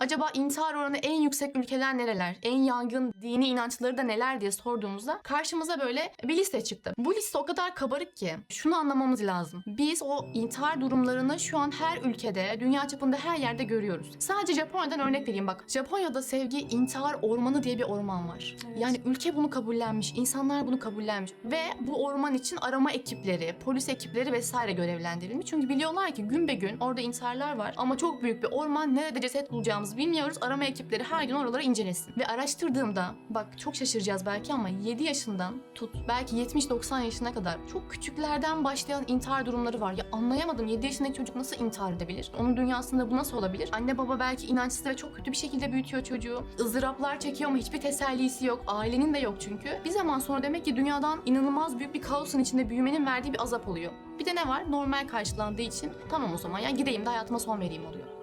Acaba intihar oranı en yüksek ülkeler nereler? En yaygın dini inançları da neler diye sorduğumuzda karşımıza böyle bir liste çıktı. Bu liste o kadar kabarık ki şunu anlamamız lazım. Biz o intihar durumlarını şu an her ülkede, dünya çapında her yerde görüyoruz. Sadece Japonya'dan örnek vereyim bak. Japonya'da sevgi intihar ormanı diye bir orman var. Evet. Yani ülke bunu kabullenmiş, insanlar bunu kabullenmiş ve bu orman için arama ekipleri, polis ekipleri vesaire görevlendirilmiş. Çünkü biliyorlar ki gün be gün orada intiharlar var ama çok büyük bir orman nerede ceset bulacağımızı bilmiyoruz. Arama ekipleri her gün oraları incelesin. Ve araştırdığımda bak çok şaşıracağız belki ama 7 yaşından tut belki 70-90 yaşına kadar çok küçüklerden başlayan intihar durumları var. Ya anlayamadım 7 yaşındaki çocuk nasıl intihar edebilir? Onun dünyasında bu nasıl olabilir? Anne baba belki inançsız ve çok kötü bir şekilde büyütüyor çocuğu. ızdıraplar çekiyor ama hiçbir tesellisi yok. Ailenin de yok çünkü. Bir zaman sonra demek ki dünyadan inanılmaz büyük bir kaosun içinde büyümenin verdiği bir azap oluyor. Bir de ne var? Normal karşılandığı için tamam o zaman ya gideyim de hayatıma son vereyim oluyor.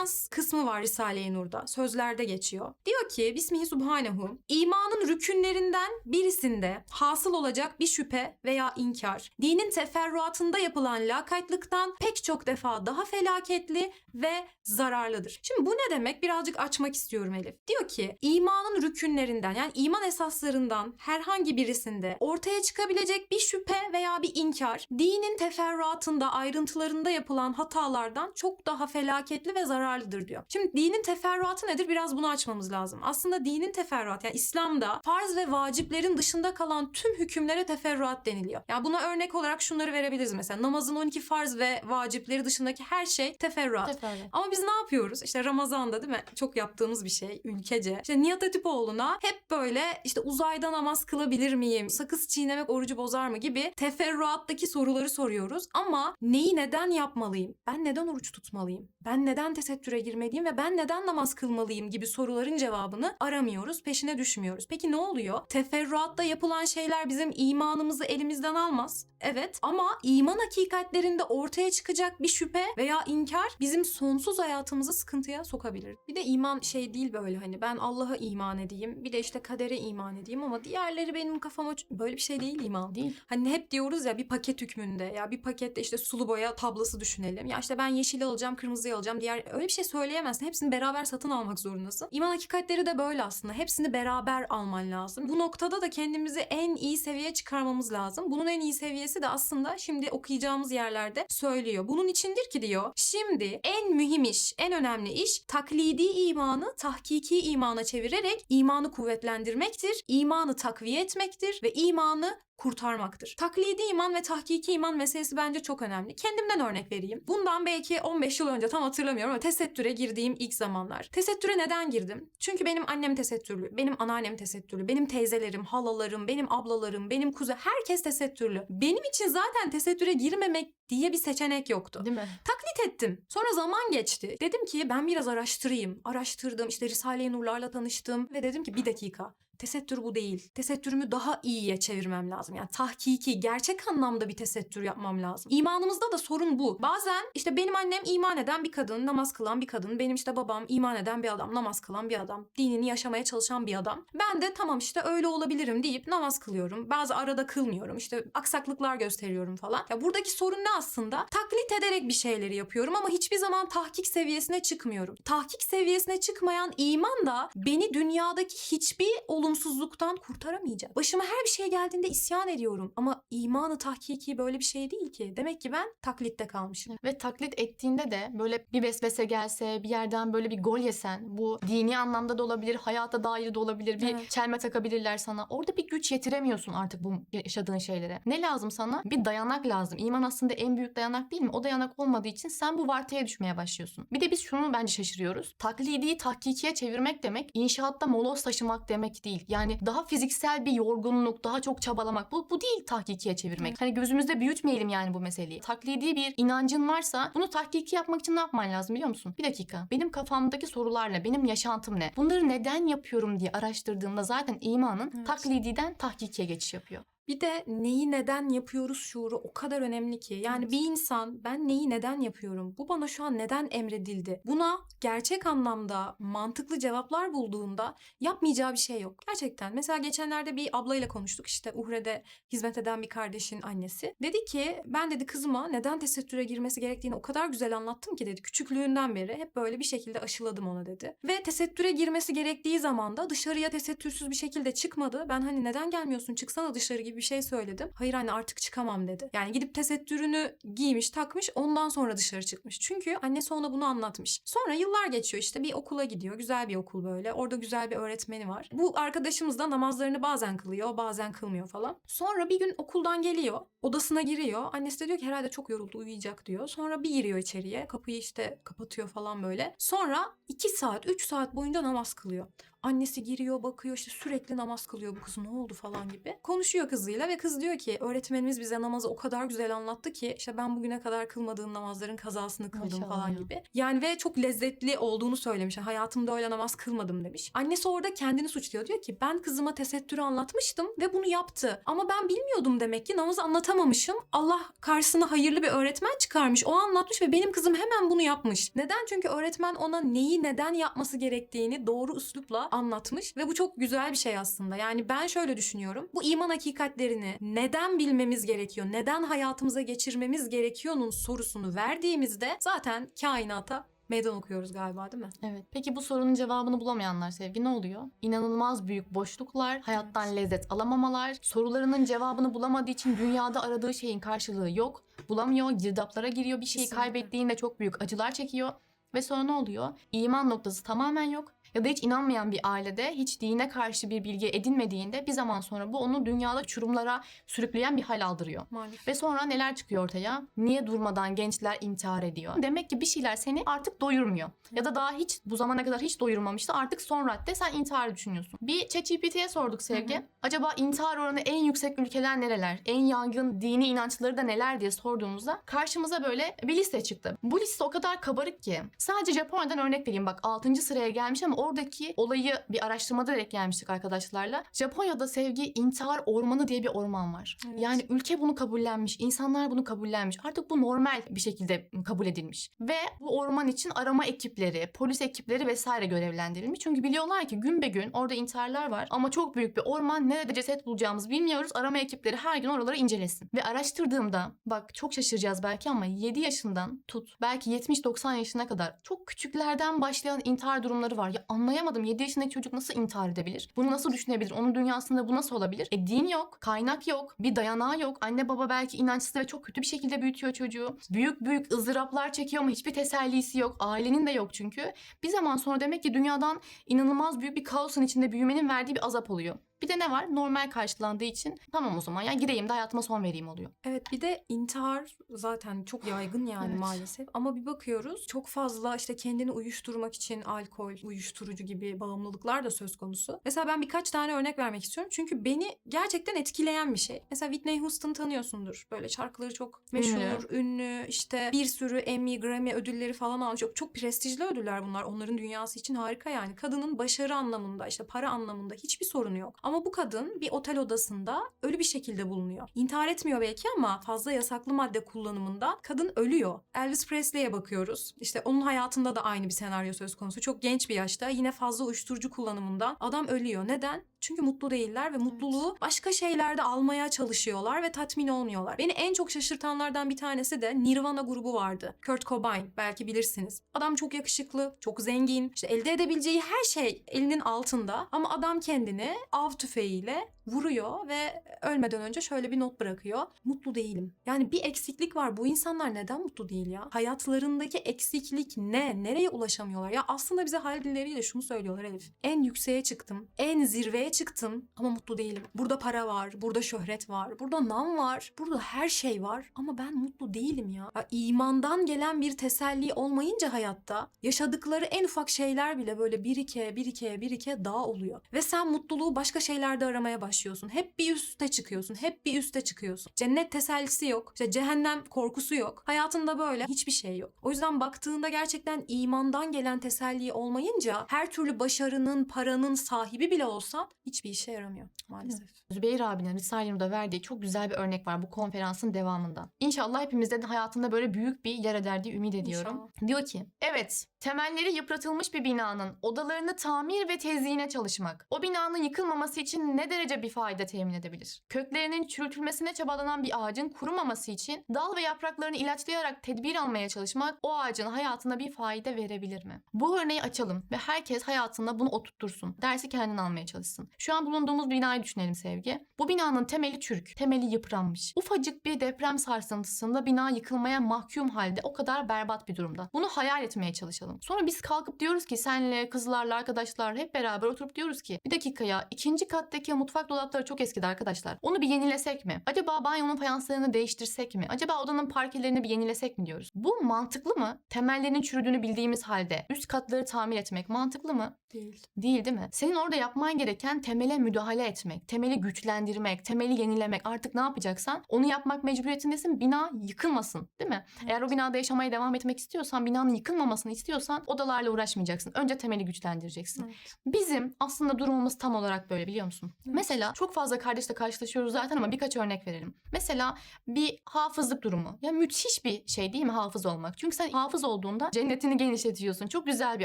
Konferans kısmı var Risale-i Nur'da. Sözlerde geçiyor. Diyor ki Bismihi Subhanehu imanın rükünlerinden birisinde hasıl olacak bir şüphe veya inkar dinin teferruatında yapılan lakaytlıktan pek çok defa daha felaketli ve zararlıdır. Şimdi bu ne demek? Birazcık açmak istiyorum Elif. Diyor ki imanın rükünlerinden yani iman esaslarından herhangi birisinde ortaya çıkabilecek bir şüphe veya bir inkar dinin teferruatında ayrıntılarında yapılan hatalardan çok daha felaketli ve zararlıdır diyor. Şimdi dinin teferruatı nedir? Biraz bunu açmamız lazım. Aslında dinin teferruatı yani İslam'da farz ve vaciplerin dışında kalan tüm hükümlere teferruat deniliyor. Yani buna örnek olarak şunları verebiliriz mesela. Namazın 12 farz ve vacipleri dışındaki her şey teferruat. Teferruat. Ama biz ne yapıyoruz? İşte Ramazan'da değil mi? Çok yaptığımız bir şey ülkece. İşte Nihat Hatipoğlu'na hep böyle işte uzayda namaz kılabilir miyim? Sakız çiğnemek orucu bozar mı gibi teferruattaki soruları soruyoruz. Ama neyi neden yapmalıyım? Ben neden oruç tutmalıyım? Ben neden tesettüre girmeliyim ve ben neden namaz kılmalıyım gibi soruların cevabını aramıyoruz, peşine düşmüyoruz. Peki ne oluyor? Teferruatta yapılan şeyler bizim imanımızı elimizden almaz. Evet ama iman hakikatlerinde ortaya çıkacak bir şüphe veya inkar bizim sonsuz hayatımızı sıkıntıya sokabilir. Bir de iman şey değil böyle hani ben Allah'a iman edeyim bir de işte kadere iman edeyim ama diğerleri benim kafama böyle bir şey değil iman. Değil. Hani hep diyoruz ya bir paket hükmünde ya bir pakette işte sulu boya tablası düşünelim. Ya işte ben yeşili alacağım, kırmızıyı alacağım. Diğer öyle bir şey söyleyemezsin. Hepsini beraber satın almak zorundasın. İman hakikatleri de böyle aslında. Hepsini beraber alman lazım. Bu noktada da kendimizi en iyi seviyeye çıkarmamız lazım. Bunun en iyi seviyesi de aslında şimdi okuyacağımız yerlerde söylüyor. Bunun içindir ki diyor. Şimdi en mühim iş, en önemli iş taklidi imanı tahkiki imana çevirerek imanı kuvvetlendirmektir. imanı takviye etmektir ve imanı kurtarmaktır. Taklidi iman ve tahkiki iman meselesi bence çok önemli. Kendimden örnek vereyim. Bundan belki 15 yıl önce tam hatırlamıyorum ama tesettüre girdiğim ilk zamanlar. Tesettüre neden girdim? Çünkü benim annem tesettürlü, benim anneannem tesettürlü, benim teyzelerim, halalarım, benim ablalarım, benim kuzen herkes tesettürlü. Benim için zaten tesettüre girmemek diye bir seçenek yoktu. Değil mi? Taklit ettim. Sonra zaman geçti. Dedim ki ben biraz araştırayım. Araştırdım. işte Risale-i Nurlar'la tanıştım ve dedim ki bir dakika. Tesettür bu değil. Tesettürümü daha iyiye çevirmem lazım. Yani tahkiki, gerçek anlamda bir tesettür yapmam lazım. İmanımızda da sorun bu. Bazen işte benim annem iman eden bir kadın, namaz kılan bir kadın. Benim işte babam iman eden bir adam, namaz kılan bir adam. Dinini yaşamaya çalışan bir adam. Ben de tamam işte öyle olabilirim deyip namaz kılıyorum. Bazı arada kılmıyorum. İşte aksaklıklar gösteriyorum falan. Ya buradaki sorun ne aslında? Taklit ederek bir şeyleri yapıyorum ama hiçbir zaman tahkik seviyesine çıkmıyorum. Tahkik seviyesine çıkmayan iman da beni dünyadaki hiçbir olumsuzluktan kurtaramayacak. Başıma her bir şey geldiğinde isyan ediyorum ama imanı tahkiki böyle bir şey değil ki. Demek ki ben taklitte kalmışım. Ve taklit ettiğinde de böyle bir vesvese gelse, bir yerden böyle bir gol yesen, bu dini anlamda da olabilir, hayata dair de olabilir, bir Evet. çelme takabilirler sana. Orada bir güç yetiremiyorsun artık bu yaşadığın şeylere. Ne lazım sana? Bir dayanak lazım. İman aslında en büyük dayanak değil mi? O dayanak olmadığı için sen bu vartaya düşmeye başlıyorsun. Bir de biz şunu bence şaşırıyoruz. Taklidiyi tahkikiye çevirmek demek, inşaatta moloz taşımak demek değil. Yani daha fiziksel bir yorgunluk, daha çok çabalamak. Bu, bu değil tahkikiye çevirmek. Hani gözümüzde büyütmeyelim yani bu meseleyi. Taklidi bir inancın varsa bunu tahkiki yapmak için ne yapman lazım biliyor musun? Bir dakika. Benim kafamdaki sorularla benim yaşantım ne? Bunları neden yapıyorum diye araştırdığımda zaten imanın Evet. taklididen tahkikiye geçiş yapıyor. Bir de neyi neden yapıyoruz şuuru o kadar önemli ki. Yani Evet. bir insan ben neyi neden yapıyorum? Bu bana şu an neden emredildi? Buna gerçek anlamda mantıklı cevaplar bulduğunda yapmayacağı bir şey yok. Gerçekten. Mesela geçenlerde bir ablayla konuştuk. İşte Uhre'de hizmet eden bir kardeşin annesi. Dedi ki ben dedi kızıma neden tesettüre girmesi gerektiğini o kadar güzel anlattım ki dedi. Küçüklüğünden beri hep böyle bir şekilde aşıladım ona dedi. Ve tesettüre girmesi gerektiği zaman da dışarıya tesettürsüz bir şekilde çıkmadı. Ben hani neden gelmiyorsun çıksana dışarı gibi bir şey söyledim. Hayır anne artık çıkamam dedi. Yani gidip tesettürünü giymiş takmış ondan sonra dışarı çıkmış. Çünkü annesi ona bunu anlatmış. Sonra yıllar geçiyor işte bir okula gidiyor. Güzel bir okul böyle. Orada güzel bir öğretmeni var. Bu arkadaşımız da namazlarını bazen kılıyor bazen kılmıyor falan. Sonra bir gün okuldan geliyor. Odasına giriyor. Annesi de diyor ki herhalde çok yoruldu uyuyacak diyor. Sonra bir giriyor içeriye. Kapıyı işte kapatıyor falan böyle. Sonra 2 saat 3 saat boyunca namaz kılıyor. Annesi giriyor bakıyor işte sürekli namaz kılıyor bu kız ne oldu falan gibi. Konuşuyor kızıyla ve kız diyor ki öğretmenimiz bize namazı o kadar güzel anlattı ki işte ben bugüne kadar kılmadığım namazların kazasını kıldım Maşallah falan ya. gibi. Yani ve çok lezzetli olduğunu söylemiş. Hayatımda öyle namaz kılmadım demiş. Annesi orada kendini suçluyor. Diyor ki ben kızıma tesettürü anlatmıştım ve bunu yaptı. Ama ben bilmiyordum demek ki namazı anlatamamışım. Allah karşısına hayırlı bir öğretmen çıkarmış. O anlatmış ve benim kızım hemen bunu yapmış. Neden? Çünkü öğretmen ona neyi neden yapması gerektiğini doğru üslupla anlatmış ve bu çok güzel bir şey aslında. Yani ben şöyle düşünüyorum. Bu iman hakikatlerini neden bilmemiz gerekiyor? Neden hayatımıza geçirmemiz gerekiyor'nun sorusunu verdiğimizde zaten kainata meydan okuyoruz galiba değil mi? Evet. Peki bu sorunun cevabını bulamayanlar sevgi ne oluyor? İnanılmaz büyük boşluklar, hayattan lezzet alamamalar, sorularının cevabını bulamadığı için dünyada aradığı şeyin karşılığı yok. Bulamıyor, girdaplara giriyor, bir şeyi Kesinlikle. kaybettiğinde çok büyük acılar çekiyor. Ve sonra ne oluyor? İman noktası tamamen yok. Ya da hiç inanmayan bir ailede hiç dine karşı bir bilgi edinmediğinde bir zaman sonra bu onu dünyada çürümlara sürükleyen bir hal aldırıyor. Maalesef. Ve sonra neler çıkıyor ortaya? Niye durmadan gençler intihar ediyor? Demek ki bir şeyler seni artık doyurmuyor. Ya da daha hiç bu zamana kadar hiç doyurmamıştı. Artık son radde sen intiharı düşünüyorsun. Bir ChatGPT'ye sorduk Sevgi. Hı hı. Acaba intihar oranı en yüksek ülkeler nereler? En yaygın dini inançları da neler diye sorduğumuzda karşımıza böyle bir liste çıktı. Bu liste o kadar kabarık ki. Sadece Japonya'dan örnek vereyim. Bak 6. sıraya gelmiş ama oradaki olayı bir araştırmada direkt gelmiştik arkadaşlarla. Japonya'da sevgi intihar ormanı diye bir orman var. Evet. Yani ülke bunu kabullenmiş, insanlar bunu kabullenmiş. Artık bu normal bir şekilde kabul edilmiş. Ve bu orman için arama ekipleri, polis ekipleri vesaire görevlendirilmiş. Çünkü biliyorlar ki gün be gün orada intiharlar var ama çok büyük bir orman. Nerede ceset bulacağımızı bilmiyoruz. Arama ekipleri her gün oraları incelesin. Ve araştırdığımda bak çok şaşıracağız belki ama 7 yaşından tut belki 70-90 yaşına kadar çok küçüklerden başlayan intihar durumları var. Ya anlayamadım 7 yaşındaki çocuk nasıl intihar edebilir? Bunu nasıl düşünebilir? Onun dünyasında bu nasıl olabilir? E din yok, kaynak yok, bir dayanağı yok. Anne baba belki inançsız ve çok kötü bir şekilde büyütüyor çocuğu. Büyük büyük ızdıraplar çekiyor ama hiçbir tesellisi yok. Ailenin de yok çünkü. Bir zaman sonra demek ki dünyadan inanılmaz büyük bir kaosun içinde büyümenin verdiği bir azap oluyor. Bir de ne var? Normal karşılandığı için tamam o zaman ya gireyim de hayatıma son vereyim oluyor. Evet bir de intihar zaten çok yaygın yani Evet. maalesef. Ama bir bakıyoruz çok fazla işte kendini uyuşturmak için alkol, uyuşturucu gibi bağımlılıklar da söz konusu. Mesela ben birkaç tane örnek vermek istiyorum. Çünkü beni gerçekten etkileyen bir şey. Mesela Whitney Houston tanıyorsundur. Böyle şarkıları çok meşhur, ünlü, işte bir sürü Emmy, Grammy ödülleri falan almış. Çok, çok prestijli ödüller bunlar. Onların dünyası için harika yani. Kadının başarı anlamında, işte para anlamında hiçbir sorunu yok. Ama bu kadın bir otel odasında ölü bir şekilde bulunuyor. İntihar etmiyor belki ama fazla yasaklı madde kullanımında kadın ölüyor. Elvis Presley'e bakıyoruz. İşte onun hayatında da aynı bir senaryo söz konusu. Çok genç bir yaşta yine fazla uyuşturucu kullanımında adam ölüyor. Neden? Çünkü mutlu değiller ve mutluluğu başka şeylerde almaya çalışıyorlar ve tatmin olmuyorlar. Beni en çok şaşırtanlardan bir tanesi de Nirvana grubu vardı. Kurt Cobain belki bilirsiniz. Adam çok yakışıklı, çok zengin. İşte elde edebileceği her şey elinin altında ama adam kendini av tüfeğiyle vuruyor ve ölmeden önce şöyle bir not bırakıyor. Mutlu değilim. Yani bir eksiklik var. Bu insanlar neden mutlu değil ya? Hayatlarındaki eksiklik ne? Nereye ulaşamıyorlar? Ya aslında bize hal dilleriyle şunu söylüyorlar Elif. En yükseğe çıktım. En zirveye çıktım ama mutlu değilim. Burada para var, burada şöhret var, burada nam var, burada her şey var ama ben mutlu değilim ya. ya imandan gelen bir teselli olmayınca hayatta yaşadıkları en ufak şeyler bile böyle birike, birike, birike dağ oluyor. Ve sen mutluluğu başka şeylerde aramaya başlıyorsun. Hep bir üste çıkıyorsun. Hep bir üste çıkıyorsun. Cennet tesellisi yok. İşte cehennem korkusu yok. Hayatında böyle hiçbir şey yok. O yüzden baktığında gerçekten imandan gelen teselli olmayınca her türlü başarının, paranın sahibi bile olsan hiçbir işe yaramıyor maalesef. Zübeyir abinin Risale-i Nur'da verdiği çok güzel bir örnek var bu konferansın devamında. İnşallah hepimizde de hayatında böyle büyük bir yer eder diye ümit ediyorum. İnşallah. Diyor ki, evet temelleri yıpratılmış bir binanın odalarını tamir ve tezyine çalışmak, o binanın yıkılmaması için ne derece bir fayda temin edebilir? Köklerinin çürütülmesine çabalanan bir ağacın kurumaması için dal ve yapraklarını ilaçlayarak tedbir almaya çalışmak o ağacın hayatına bir fayda verebilir mi? Bu örneği açalım ve herkes hayatında bunu oturtursun. Dersi kendin almaya çalışsın. Şu an bulunduğumuz binayı düşünelim sevgi. Bu binanın temeli çürük, temeli yıpranmış. Ufacık bir deprem sarsıntısında bina yıkılmaya mahkum halde o kadar berbat bir durumda. Bunu hayal etmeye çalışalım. Sonra biz kalkıp diyoruz ki senle, kızlarla, arkadaşlar hep beraber oturup diyoruz ki bir dakika ya ikinci kattaki mutfak dolapları çok eskidi arkadaşlar. Onu bir yenilesek mi? Acaba banyonun fayanslarını değiştirsek mi? Acaba odanın parkelerini bir yenilesek mi diyoruz. Bu mantıklı mı? Temellerinin çürüdüğünü bildiğimiz halde üst katları tamir etmek mantıklı mı? Değil. Değil değil mi? Senin orada yapman gereken temele müdahale etmek, temeli güçlendirmek, temeli yenilemek. Artık ne yapacaksan onu yapmak mecburiyetindesin. Bina yıkılmasın değil mi? Eğer o binada yaşamaya devam etmek istiyorsan, binanın yıkılmamasını istiyorsan odalarla uğraşmayacaksın. Önce temeli güçlendireceksin. Evet. Bizim aslında durumumuz tam olarak böyle biliyor musun? Evet. Mesela çok fazla kardeşle karşılaşıyoruz zaten ama birkaç örnek verelim. Mesela bir hafızlık durumu. Ya müthiş bir şey değil mi hafız olmak? Çünkü sen hafız olduğunda cennetini genişletiyorsun. Çok güzel bir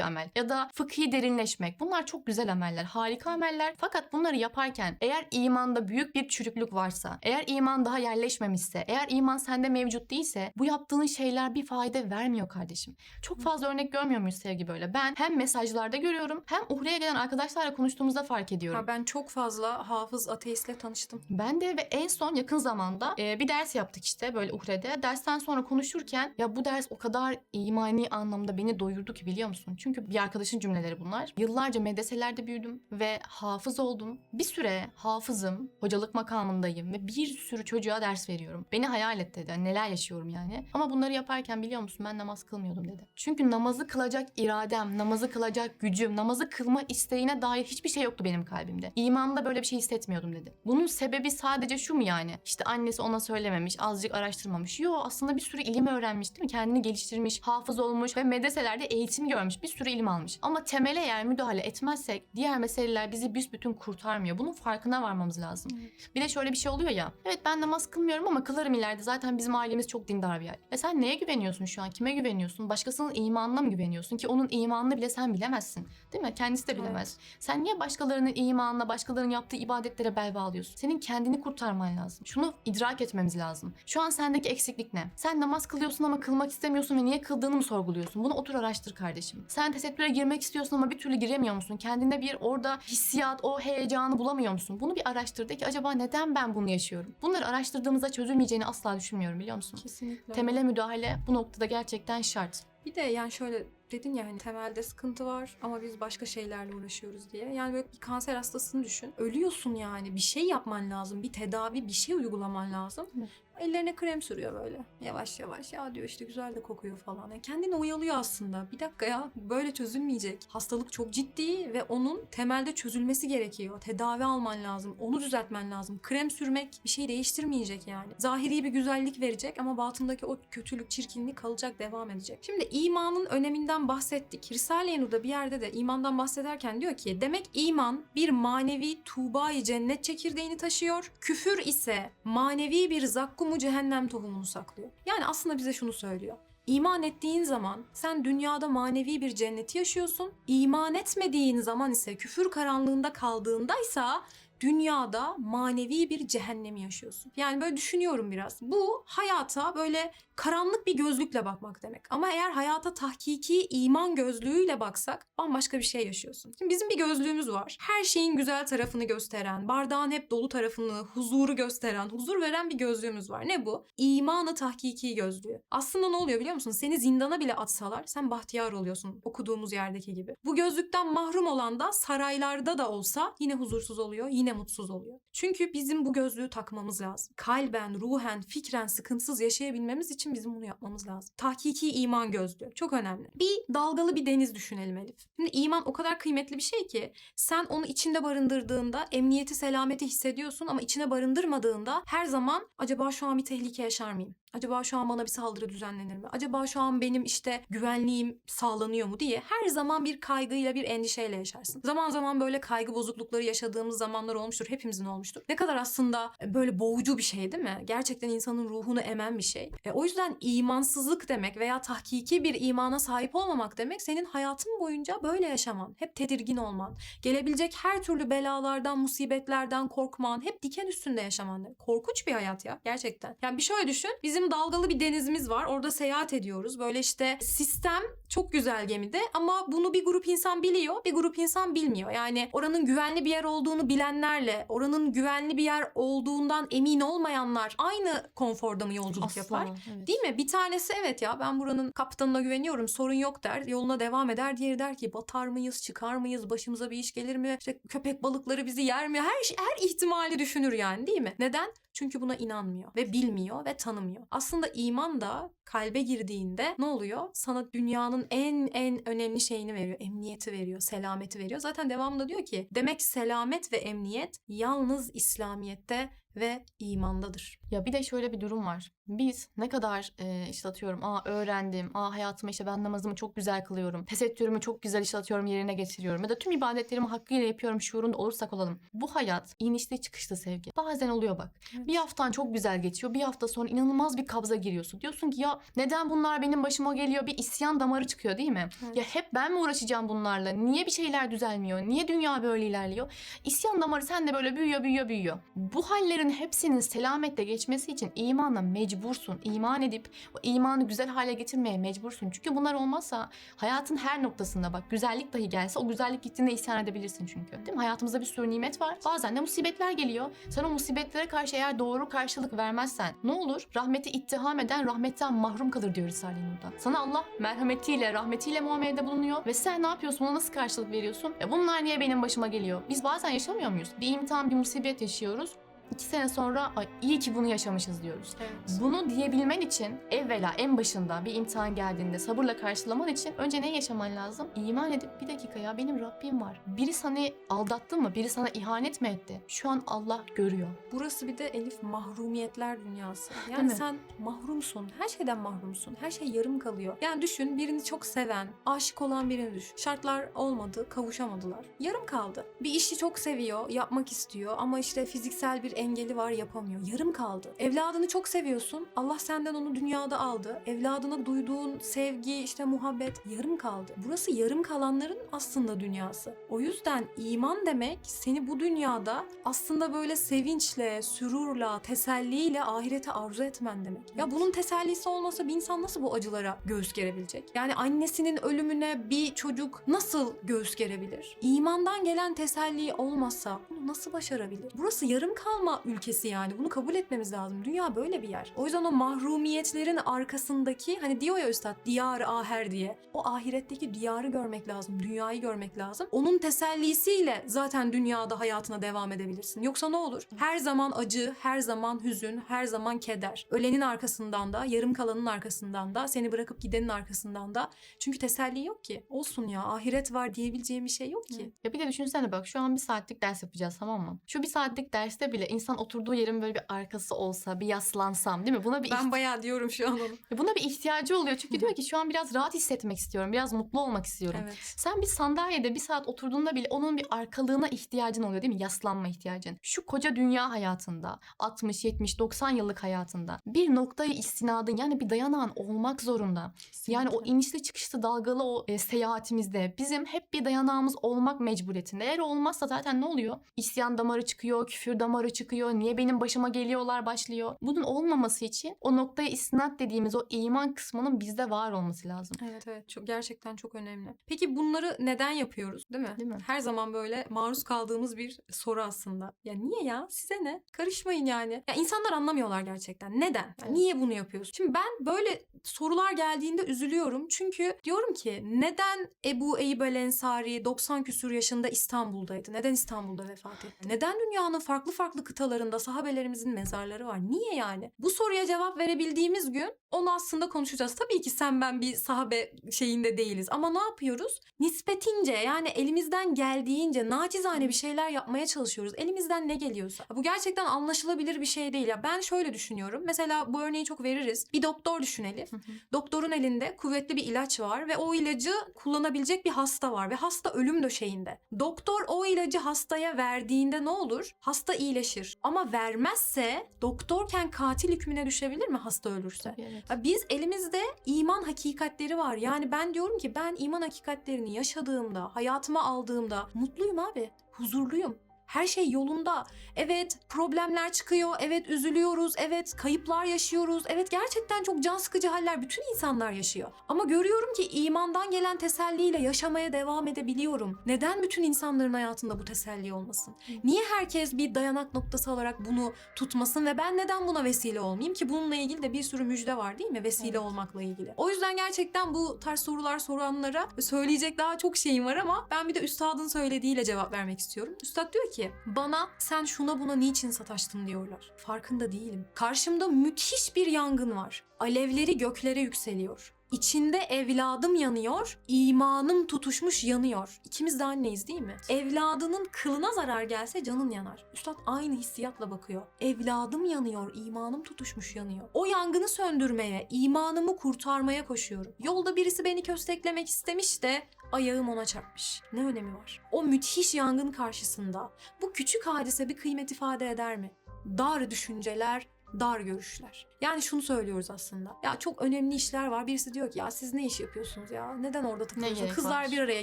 amel. Ya da fıkhi derinleşmek. Bunlar çok güzel ameller. Harika ameller. Fakat bunları yaparken eğer imanda büyük bir çürüklük varsa, eğer iman daha yerleşmemişse, eğer iman sende mevcut değilse bu yaptığın şeyler bir fayda vermiyor kardeşim. Çok fazla örnek görmüyor muyuz sevgi böyle? Ben hem mesajlarda görüyorum hem Uhre'ye gelen arkadaşlarla konuştuğumuzda fark ediyorum. Ha, ben çok fazla hafız ateistle tanıştım. Ben de ve en son yakın zamanda e, bir ders yaptık işte böyle Uhre'de. Dersten sonra konuşurken ya bu ders o kadar imani anlamda beni doyurdu ki biliyor musun? Çünkü bir arkadaşın cümleleri bunlar. Yıllarca medreselerde büyüdüm ve hafız oldum. Bir süre hafızım, hocalık makamındayım ve bir sürü çocuğa ders veriyorum. Beni hayal et dedi. Neler yaşıyorum yani. Ama bunları yaparken biliyor musun ben namaz kılmıyordum dedi. Çünkü namazı kılacak iradem, namazı kılacak gücüm, namazı kılma isteğine dair hiçbir şey yoktu benim kalbimde. İmanımda böyle bir şey hissetmiyordum dedi. Bunun sebebi sadece şu mu yani? İşte annesi ona söylememiş, azıcık araştırmamış. Yo aslında bir sürü ilim öğrenmiş değil mi? Kendini geliştirmiş, hafız olmuş ve medreselerde eğitim görmüş. Bir sürü ilim almış. Ama temele eğer müdahale etmezsek diğer meseleler bizi büsbütün kurtarmıyor. Bunun farkına varmamız lazım. Bir de şöyle bir şey oluyor ya. Evet ben namaz kılmıyorum ama kılarım ileride. Zaten bizim ailemiz çok dindar bir aile. E sen neye güveniyorsun şu an? Kime güveniyorsun? Başkasının imanına mı güveniyorsun? Ki onun imanını bile sen bilemezsin. Değil mi? Kendisi de bilemez. Sen niye başkalarının imanına, başkalarının yaptığı ibadetlere bel bağlıyorsun? Senin kendini kurtarman lazım. Şunu idrak etmemiz lazım. Şu an sendeki eksiklik ne? Sen namaz kılıyorsun ama kılmak istemiyorsun ve niye kıldığını mı sorguluyorsun? Bunu otur araştır kardeşim. Sen tesettüre girmek istiyorsun ama bir türlü giremiyor musun? Kendinde bir orada hissiyat, o heyecanı bulamıyor musun? Bunu bir araştır de ki acaba neden ben bunu yaşıyorum? Bunları araştırdığımızda çözülmeyeceğini asla düşünmüyorum biliyor musun? Kesinlikle. Temele müdahale bu noktada gerçekten şart. Bir de yani şöyle dedin ya hani temelde sıkıntı var ama biz başka şeylerle uğraşıyoruz diye. Yani böyle bir kanser hastasını düşün. Ölüyorsun yani. Bir şey yapman lazım. Bir tedavi, bir şey uygulaman lazım. Evet. Ellerine krem sürüyor böyle. Yavaş yavaş. Ya diyor işte güzel de kokuyor falan. Yani kendini oyalıyor aslında. Bir dakika ya böyle çözülmeyecek. Hastalık çok ciddi ve onun temelde çözülmesi gerekiyor. Tedavi alman lazım. Onu düzeltmen lazım. Krem sürmek bir şey değiştirmeyecek yani. Zahiri bir güzellik verecek ama batındaki o kötülük, çirkinlik kalacak, devam edecek. Şimdi imanın öneminden bahsettik. Risale-i Nur'da bir yerde de imandan bahsederken diyor ki demek iman bir manevi tuğbayı cennet çekirdeğini taşıyor. Küfür ise manevi bir zakkumu cehennem tohumunu saklıyor. Yani aslında bize şunu söylüyor. İman ettiğin zaman sen dünyada manevi bir cenneti yaşıyorsun. İman etmediğin zaman ise küfür karanlığında kaldığındaysa dünyada manevi bir cehennemi yaşıyorsun. Yani böyle düşünüyorum biraz. Bu hayata böyle karanlık bir gözlükle bakmak demek. Ama eğer hayata tahkiki iman gözlüğüyle baksak bambaşka bir şey yaşıyorsun. Şimdi bizim bir gözlüğümüz var. Her şeyin güzel tarafını gösteren, bardağın hep dolu tarafını, huzuru gösteren, huzur veren bir gözlüğümüz var. Ne bu? İmanı tahkiki gözlüğü. Aslında ne oluyor biliyor musun? Seni zindana bile atsalar sen bahtiyar oluyorsun okuduğumuz yerdeki gibi. Bu gözlükten mahrum olan da saraylarda da olsa yine huzursuz oluyor, yine yine mutsuz oluyor. Çünkü bizim bu gözlüğü takmamız lazım. Kalben, ruhen, fikren sıkıntısız yaşayabilmemiz için bizim bunu yapmamız lazım. Tahkiki iman gözlüğü. Çok önemli. Bir dalgalı bir deniz düşünelim Elif. Şimdi iman o kadar kıymetli bir şey ki sen onu içinde barındırdığında emniyeti, selameti hissediyorsun ama içine barındırmadığında her zaman acaba şu an bir tehlike yaşar mıyım? Acaba şu an bana bir saldırı düzenlenir mi? Acaba şu an benim işte güvenliğim sağlanıyor mu diye her zaman bir kaygıyla bir endişeyle yaşarsın. Zaman zaman böyle kaygı bozuklukları yaşadığımız zamanlar olmuştur. Hepimizin olmuştur. Ne kadar aslında böyle boğucu bir şey değil mi? Gerçekten insanın ruhunu emen bir şey. E, o yüzden imansızlık demek veya tahkiki bir imana sahip olmamak demek senin hayatın boyunca böyle yaşaman. Hep tedirgin olman. Gelebilecek her türlü belalardan, musibetlerden korkman. Hep diken üstünde yaşaman. Korkunç bir hayat ya gerçekten. Yani bir şöyle düşün. Bizim dalgalı bir denizimiz var. Orada seyahat ediyoruz. Böyle işte sistem çok güzel gemide ama bunu bir grup insan biliyor, bir grup insan bilmiyor. Yani oranın güvenli bir yer olduğunu bilenlerle, oranın güvenli bir yer olduğundan emin olmayanlar aynı konforda mı yolculuk yapar? evet. Değil mi? Bir tanesi evet ya ben buranın kaptanına güveniyorum sorun yok der. Yoluna devam eder. Diğeri der ki batar mıyız çıkar mıyız başımıza bir iş gelir mi? İşte köpek balıkları bizi yer mi? Her, şey- her ihtimali düşünür yani değil mi? Neden? Çünkü buna inanmıyor ve bilmiyor ve tanımıyor. Aslında iman da kalbe girdiğinde ne oluyor? Sana dünyanın en en önemli şeyini veriyor. Emniyeti veriyor, selameti veriyor. Zaten devamında diyor ki demek selamet ve emniyet yalnız İslamiyet'te ve imandadır. Ya bir de şöyle bir durum var. Biz ne kadar e, işte atıyorum, aa öğrendim, aa hayatıma işte ben namazımı çok güzel kılıyorum, tesettürümü çok güzel işte atıyorum yerine getiriyorum ya da tüm ibadetlerimi hakkıyla yapıyorum şuurunda olursak olalım. Bu hayat inişli çıkışlı sevgi. Bazen oluyor bak. Evet. Bir haftan çok güzel geçiyor, bir hafta sonra inanılmaz bir kabza giriyorsun. Diyorsun ki ya neden bunlar benim başıma geliyor? Bir isyan damarı çıkıyor değil mi? Evet. Ya hep ben mi uğraşacağım bunlarla? Niye bir şeyler düzelmiyor? Niye dünya böyle ilerliyor? İsyan damarı sende böyle büyüyor, büyüyor, büyüyor. Bu hallerin hepsinin selametle geçmesi için imanla mecbursun. İman edip o imanı güzel hale getirmeye mecbursun. Çünkü bunlar olmazsa hayatın her noktasında bak güzellik dahi gelse o güzellik gittiğinde isyan edebilirsin çünkü. Değil mi? Hayatımızda bir sürü nimet var. Bazen de musibetler geliyor. Sen o musibetlere karşı eğer doğru karşılık vermezsen ne olur? Rahmeti ittiham eden rahmetten mahrum kalır diyor Risale-i Nur'da. Sana Allah merhametiyle, rahmetiyle muamelede bulunuyor ve sen ne yapıyorsun? Ona nasıl karşılık veriyorsun? E bunlar niye benim başıma geliyor? Biz bazen yaşamıyor muyuz? Bir imtihan, bir musibet yaşıyoruz. İki sene sonra Ay, iyi ki bunu yaşamışız diyoruz. Evet. Bunu diyebilmen için evvela en başında bir imtihan geldiğinde sabırla karşılaman için önce ne yaşaman lazım? İman edip bir dakika ya benim Rabbim var. Biri sana aldattı mı? Biri sana ihanet mi etti? Şu an Allah görüyor. Burası bir de Elif mahrumiyetler dünyası. Yani sen mahrumsun. Her şeyden mahrumsun. Her şey yarım kalıyor. Yani düşün birini çok seven, aşık olan birini düşün. Şartlar olmadı, kavuşamadılar. Yarım kaldı. Bir işi çok seviyor, yapmak istiyor ama işte fiziksel bir engeli var yapamıyor. Yarım kaldı. Evladını çok seviyorsun. Allah senden onu dünyada aldı. Evladına duyduğun sevgi, işte muhabbet yarım kaldı. Burası yarım kalanların aslında dünyası. O yüzden iman demek seni bu dünyada aslında böyle sevinçle, sürurla, teselliyle ahirete arzu etmen demek. Ya bunun tesellisi olmasa bir insan nasıl bu acılara göğüs gerebilecek? Yani annesinin ölümüne bir çocuk nasıl göğüs gerebilir? İmandan gelen teselli olmasa bunu nasıl başarabilir? Burası yarım kalma ülkesi yani. Bunu kabul etmemiz lazım. Dünya böyle bir yer. O yüzden o mahrumiyetlerin arkasındaki hani diyor ya üstad diyar aher diye. O ahiretteki diyarı görmek lazım. Dünyayı görmek lazım. Onun tesellisiyle zaten dünyada hayatına devam edebilirsin. Yoksa ne olur? Her zaman acı, her zaman hüzün, her zaman keder. Ölenin arkasından da, yarım kalanın arkasından da, seni bırakıp gidenin arkasından da. Çünkü teselli yok ki. Olsun ya ahiret var diyebileceğim bir şey yok ki. Ya bir de düşünsene bak şu an bir saatlik ders yapacağız tamam mı? Şu bir saatlik derste bile insan oturduğu yerin böyle bir arkası olsa, bir yaslansam değil mi? Buna bir Ben bayağı diyorum şu an onu. Buna bir ihtiyacı oluyor. Çünkü diyor ki şu an biraz rahat hissetmek istiyorum. Biraz mutlu olmak istiyorum. Evet. Sen bir sandalyede bir saat oturduğunda bile onun bir arkalığına ihtiyacın oluyor değil mi? Yaslanma ihtiyacın. Şu koca dünya hayatında 60, 70, 90 yıllık hayatında bir noktayı istinadın yani bir dayanağın olmak zorunda. Yani o Kesinlikle. inişli çıkışlı dalgalı o e, seyahatimizde bizim hep bir dayanağımız olmak mecburiyetinde. Eğer olmazsa zaten ne oluyor? İsyan damarı çıkıyor, küfür damarı çıkıyor. Çıkıyor? Niye benim başıma geliyorlar başlıyor? Bunun olmaması için o noktaya istinat dediğimiz o iman kısmının bizde var olması lazım. Evet evet çok gerçekten çok önemli. Peki bunları neden yapıyoruz değil mi? Değil mi? Her zaman böyle maruz kaldığımız bir soru aslında. Ya niye ya? Size ne? Karışmayın yani. Ya insanlar anlamıyorlar gerçekten. Neden? Ya Evet. Niye bunu yapıyorsun? Şimdi ben böyle sorular geldiğinde üzülüyorum. Çünkü diyorum ki neden Ebu Eyyub el Ensari 90 küsur yaşında İstanbul'daydı? Neden İstanbul'da vefat etti? Neden dünyanın farklı farklı kıtalarında sahabelerimizin mezarları var? Niye yani? Bu soruya cevap verebildiğimiz gün onu aslında konuşacağız. Tabii ki sen ben bir sahabe şeyinde değiliz ama ne yapıyoruz? Nispetince yani elimizden geldiğince naçizane bir şeyler yapmaya çalışıyoruz. Elimizden ne geliyorsa. Bu gerçekten anlaşılabilir bir şey değil. Ya ben şöyle düşünüyorum. Mesela bu örneği çok veririz. Bir doktor düşünelim. Doktorun elinde kuvvetli bir ilaç var ve o ilacı kullanabilecek bir hasta var ve hasta ölüm döşeğinde. Doktor o ilacı hastaya verdiğinde ne olur? Hasta iyileşir. Ama vermezse doktorken katil hükmüne düşebilir mi hasta ölürse? Evet. Biz elimizde iman hakikatleri var. Yani ben diyorum ki ben iman hakikatlerini yaşadığımda, hayatıma aldığımda mutluyum abi. Huzurluyum. Her şey yolunda. Evet problemler çıkıyor. Evet üzülüyoruz. Evet kayıplar yaşıyoruz. Evet gerçekten çok can sıkıcı haller bütün insanlar yaşıyor. Ama görüyorum ki imandan gelen teselliyle yaşamaya devam edebiliyorum. Neden bütün insanların hayatında bu teselli olmasın? Niye herkes bir dayanak noktası olarak bunu tutmasın ve ben neden buna vesile olmayayım ki bununla ilgili de bir sürü müjde var değil mi vesile Evet. olmakla ilgili. O yüzden gerçekten bu tarz sorular soranlara söyleyecek daha çok şeyim var ama ben bir de üstadın söylediğiyle cevap vermek istiyorum. Üstad diyor ki bana sen şuna buna niçin sataştın diyorlar. Farkında değilim. Karşımda müthiş bir yangın var. Alevleri göklere yükseliyor. İçinde evladım yanıyor, imanım tutuşmuş yanıyor. İkimiz de anneyiz değil mi? Evladının kılına zarar gelse canın yanar. Üstad aynı hissiyatla bakıyor. Evladım yanıyor, imanım tutuşmuş yanıyor. O yangını söndürmeye, imanımı kurtarmaya koşuyorum. Yolda birisi beni kösteklemek istemiş de ayağım ona çarpmış. Ne önemi var? O müthiş yangın karşısında bu küçük hadise bir kıymet ifade eder mi? Dar düşünceler, dar görüşler. Yani şunu söylüyoruz aslında. Ya çok önemli işler var. Birisi diyor ki ya siz ne iş yapıyorsunuz ya? Neden orada takılıyorsunuz? Kızlar var? bir araya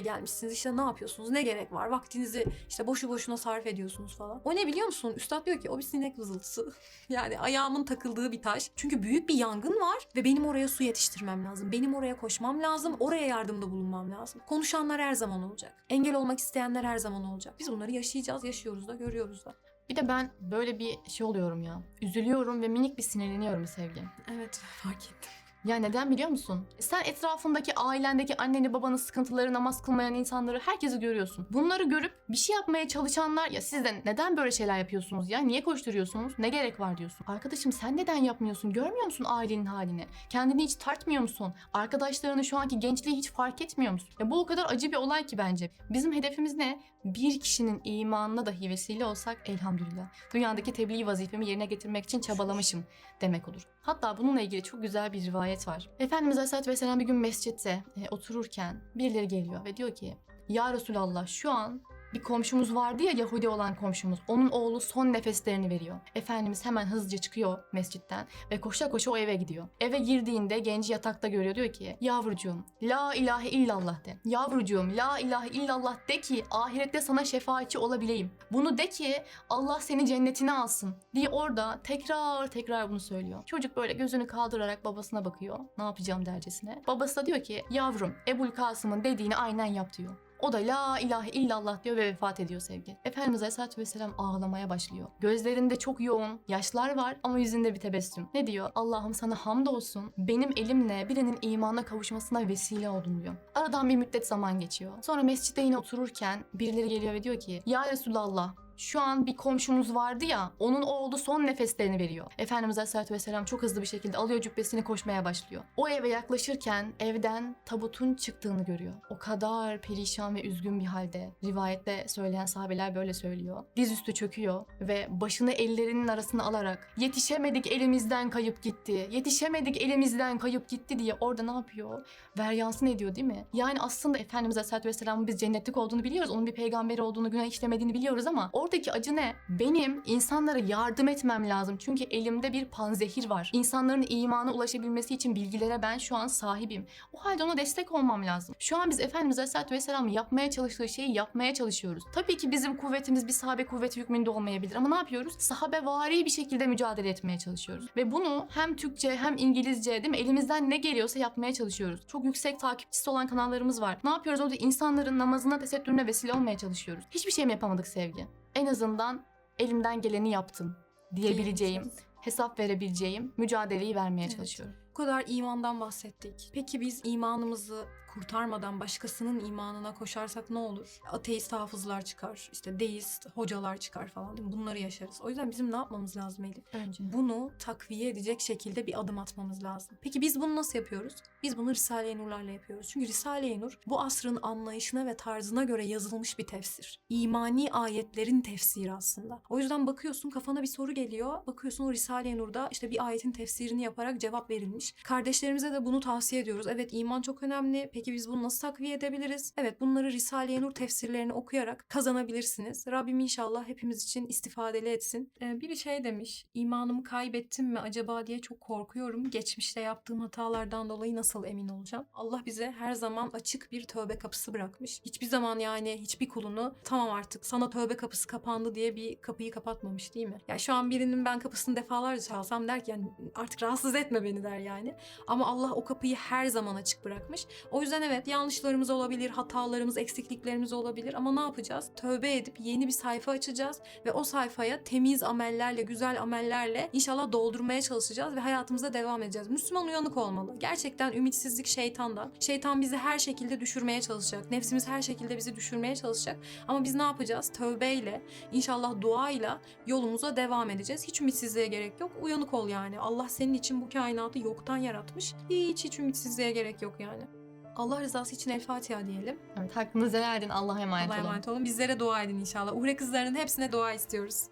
gelmişsiniz. İşte ne yapıyorsunuz? Ne gerek var? Vaktinizi işte boşu boşuna sarf ediyorsunuz falan. O ne biliyor musun? Üstad diyor ki o bir sinek vızıltısı. yani ayağımın takıldığı bir taş. Çünkü büyük bir yangın var ve benim oraya su yetiştirmem lazım. Benim oraya koşmam lazım. Oraya yardımda bulunmam lazım. Konuşanlar her zaman olacak. Engel olmak isteyenler her zaman olacak. Biz bunları yaşayacağız, yaşıyoruz da, görüyoruz da. Bir de ben böyle bir şey oluyorum ya. Üzülüyorum ve minik bir sinirleniyorum sevgi. Evet, fark ettim. Ya neden biliyor musun? Sen etrafındaki ailendeki anneni babanı sıkıntıları namaz kılmayan insanları herkesi görüyorsun. Bunları görüp bir şey yapmaya çalışanlar ya siz de neden böyle şeyler yapıyorsunuz ya? Niye koşturuyorsunuz? Ne gerek var diyorsun. Arkadaşım sen neden yapmıyorsun? Görmüyor musun ailenin halini? Kendini hiç tartmıyor musun? Arkadaşlarını şu anki gençliği hiç fark etmiyor musun? Ya bu o kadar acı bir olay ki bence. Bizim hedefimiz ne? Bir kişinin imanına dahi vesile olsak elhamdülillah. Dünyadaki tebliğ vazifemi yerine getirmek için çabalamışım demek olur. Hatta bununla ilgili çok güzel bir rivayet var. Efendimiz Aleyhisselatü Vesselam bir gün mescitte e, otururken birileri geliyor ve diyor ki Ya Resulallah şu an bir komşumuz vardı ya Yahudi olan komşumuz. Onun oğlu son nefeslerini veriyor. Efendimiz hemen hızlıca çıkıyor mescitten ve koşa koşa o eve gidiyor. Eve girdiğinde genci yatakta görüyor diyor ki yavrucuğum la ilahe illallah de. Yavrucuğum la ilahe illallah de ki ahirette sana şefaatçi olabileyim. Bunu de ki Allah seni cennetine alsın diye orada tekrar tekrar bunu söylüyor. Çocuk böyle gözünü kaldırarak babasına bakıyor. Ne yapacağım dercesine. Babası da diyor ki yavrum Ebul Kasım'ın dediğini aynen yap diyor. O da la ilahe illallah diyor ve vefat ediyor sevgi. Efendimiz Aleyhisselatü Vesselam ağlamaya başlıyor. Gözlerinde çok yoğun yaşlar var ama yüzünde bir tebessüm. Ne diyor? Allah'ım sana hamdolsun. Benim elimle birinin imana kavuşmasına vesile oldun diyor. Aradan bir müddet zaman geçiyor. Sonra mescitte yine otururken birileri geliyor ve diyor ki Ya Resulallah şu an bir komşumuz vardı ya onun oğlu son nefeslerini veriyor. Efendimiz Aleyhisselatü Vesselam çok hızlı bir şekilde alıyor cübbesini koşmaya başlıyor. O eve yaklaşırken evden tabutun çıktığını görüyor. O kadar perişan ve üzgün bir halde. Rivayette söyleyen sahabeler böyle söylüyor. Dizüstü çöküyor ve başını ellerinin arasına alarak yetişemedik elimizden kayıp gitti. Yetişemedik elimizden kayıp gitti diye orada ne yapıyor? Veryansın ediyor değil mi? Yani aslında Efendimiz Aleyhisselatü Vesselam'ın biz cennetlik olduğunu biliyoruz. Onun bir peygamberi olduğunu, günah işlemediğini biliyoruz ama oradaki acı ne? Benim insanlara yardım etmem lazım. Çünkü elimde bir panzehir var. İnsanların imana ulaşabilmesi için bilgilere ben şu an sahibim. O halde ona destek olmam lazım. Şu an biz Efendimiz Aleyhisselatü Vesselam'ın yapmaya çalıştığı şeyi yapmaya çalışıyoruz. Tabii ki bizim kuvvetimiz bir sahabe kuvveti hükmünde olmayabilir ama ne yapıyoruz? Sahabe vari bir şekilde mücadele etmeye çalışıyoruz. Ve bunu hem Türkçe hem İngilizce değil mi? Elimizden ne geliyorsa yapmaya çalışıyoruz. Çok yüksek takipçisi olan kanallarımız var. Ne yapıyoruz? Orada insanların namazına, tesettürüne vesile olmaya çalışıyoruz. Hiçbir şey mi yapamadık sevgi? En azından elimden geleni yaptım diyebileceğim, hesap verebileceğim mücadeleyi vermeye Evet. çalışıyorum. Bu kadar imandan bahsettik. Peki biz imanımızı kurtarmadan başkasının imanına koşarsak ne olur? Ateist hafızlar çıkar, işte deist hocalar çıkar falan değil mi? Bunları yaşarız. O yüzden bizim ne yapmamız lazım Elif? Önce. Bunu takviye edecek şekilde bir adım atmamız lazım. Peki biz bunu nasıl yapıyoruz? Biz bunu Risale-i Nur'larla yapıyoruz. Çünkü Risale-i Nur bu asrın anlayışına ve tarzına göre yazılmış bir tefsir. İmani ayetlerin tefsiri aslında. O yüzden bakıyorsun kafana bir soru geliyor. Bakıyorsun o Risale-i Nur'da işte bir ayetin tefsirini yaparak cevap verilmiş. Kardeşlerimize de bunu tavsiye ediyoruz. Evet iman çok önemli. Peki biz bunu nasıl takviye edebiliriz? Evet bunları Risale-i Nur tefsirlerini okuyarak kazanabilirsiniz. Rabbim inşallah hepimiz için istifadeli etsin. Ee, biri şey demiş, imanımı kaybettim mi acaba diye çok korkuyorum. Geçmişte yaptığım hatalardan dolayı nasıl emin olacağım? Allah bize her zaman açık bir tövbe kapısı bırakmış. Hiçbir zaman yani hiçbir kulunu tamam artık sana tövbe kapısı kapandı diye bir kapıyı kapatmamış değil mi? Ya şu an birinin ben kapısını defalarca çalsam der ki yani artık rahatsız etme beni der yani. Ama Allah o kapıyı her zaman açık bırakmış. O yüzden evet yanlışlarımız olabilir, hatalarımız, eksikliklerimiz olabilir ama ne yapacağız? Tövbe edip yeni bir sayfa açacağız ve o sayfaya temiz amellerle, güzel amellerle inşallah doldurmaya çalışacağız ve hayatımıza devam edeceğiz. Müslüman uyanık olmalı. Gerçekten ümitsizlik şeytandan. Şeytan bizi her şekilde düşürmeye çalışacak. Nefsimiz her şekilde bizi düşürmeye çalışacak. Ama biz ne yapacağız? Tövbeyle, inşallah duayla yolumuza devam edeceğiz. Hiç ümitsizliğe gerek yok. Uyanık ol yani. Allah senin için bu kainatı yoktan yaratmış. Hiç hiç ümitsizliğe gerek yok yani. Allah rızası için El Fatiha diyelim. Evet, hakkınızı helal edin. Allah'a emanet Allah'a olun. emanet olun. Bizlere dua edin inşallah. Uhre kızlarının hepsine dua istiyoruz.